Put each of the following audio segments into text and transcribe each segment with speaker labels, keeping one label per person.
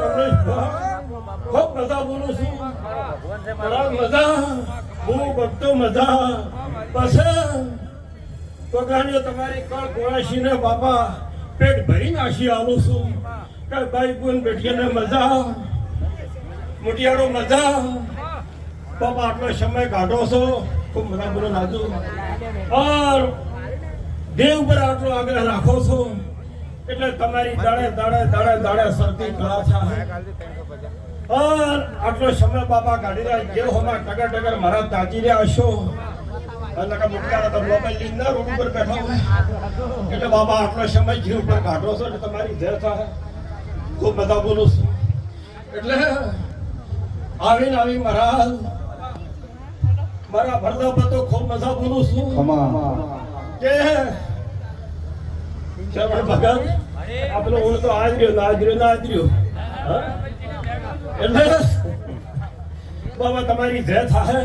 Speaker 1: કમલેશભાઈ. ખૂબ મજા બોલું છું. મજા હું ભક્તો મજા. પછી કોળાશીને બાપા પેટ ભરી નાખી આવું છું. કે ભાઈ બેઠીને મજા. મુટિયાળો મજા. બાપા, આટલો સમય કાઢો છો. ખૂબ મજા બોલો નાજુ ઓર દેવ ઉપર આટલો આગ્રહ રાખો છો. એટલે તમારી દાડે દાડે દાડે દાડે સરતી કળા થાય. આટલો સમય બાપા કાઢી રહ્યા જે હોમાં ટગર ટગર મારા તાજી રહ્યા હશો એટલે કે મુક્તાના તો મોબાઈલ લઈને ના રોડ ઉપર બેઠા હોય. એટલે બાબા આટલો સમય જીવ ઉપર કાઢો છો એટલે તમારી ધેર થાય. ખૂબ બધા બોલું છું. એટલે આવીને આવી મહારાજ મારા ભરદા પર તો ખૂબ મજા બોલું છું. કે શ્રવણ આપણો હું તો આજ રહ્યો ના આજ રહ્યો ના આજ રહ્યો? એટલે બાબા, તમારી જય થાય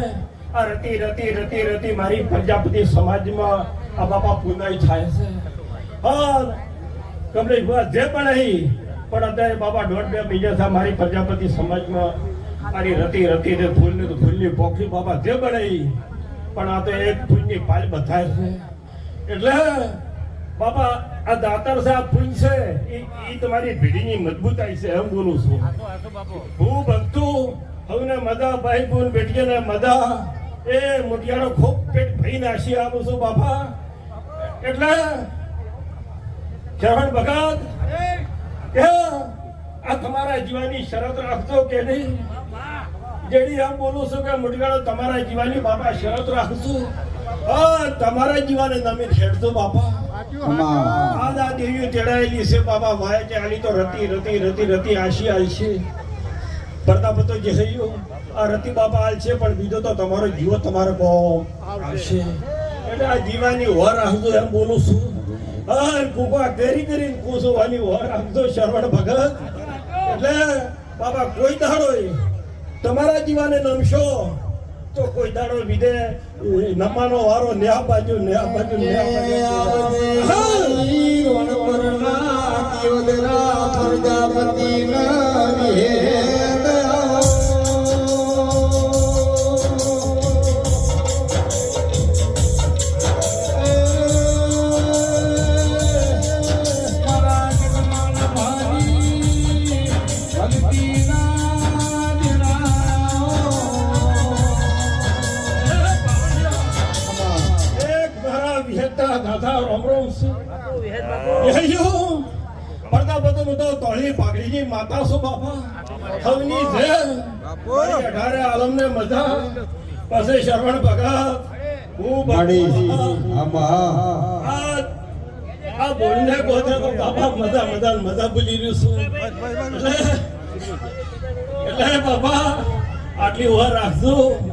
Speaker 1: આ રતી રતી રતી રતી મારી પ્રજાપતિ સમાજમાં આ બાપા પુનાઈ થાય છે. હા કમલેશભાઈ જે પણ અહીં, પણ અત્યારે બાબા દોઢ બે બીજા થાય મારી પ્રજાપતિ સમાજમાં. મારી રતી રતી, ને ફૂલની તો ફૂલની પોખરી બાબા, જે પણ અહીં, પણ આ તો એક ફૂલની પાલ બધાય છે. એટલે બાપા આ દાતર સાહેબ આ છે. એ તમારી ભીડીની મજબૂતાઈ છે એમ બોલું છું. હું ભક્તુ હવે મદા ભાઈ બોલ બેટીને મદા એ મોટિયાનો ખૂબ પેટ ભરી નાખી આપું છું બાપા. એટલે ચરણ ભગત કે આ તમારા જીવાની શરત રાખજો કે નહીં? જેડી આમ બોલું છું કે મોટિયાનો તમારા જીવાની બાપા શરત રાખશું. હા તમારા જીવાને તમે ખેડજો બાપા. પણ બીજો તો તમારો જીવો તમારો બહુ આવશે. એટલે આ જીવાની વર આવજો એમ બોલું છું. હા કુપા કરી કરીને કુસવાની વર આવજો શરવણ ભગત. એટલે, બાબા, કોઈ દાડો તમારા જીવાને નમશો. તો કોઈ દાડો વિદે નમાનો વારો ન્યા બાજુ ન્યા બાજુ ન્યા બાજુ. એક વિહેતા દાદા રોમ રોમ છે. યહયો પડદા બધો બધો તોળી પાઘડીની માતા છો બાપા. હવની છે અઢારે આલમને મજા. પછી શ્રવણ ભગત. હું ભગવાન. આ આ બોલને ગોતે તો બાપા મજા મજા મજા ભૂલી રહ્યું છું. એટલે બાપા આટલી વાર રાખજો.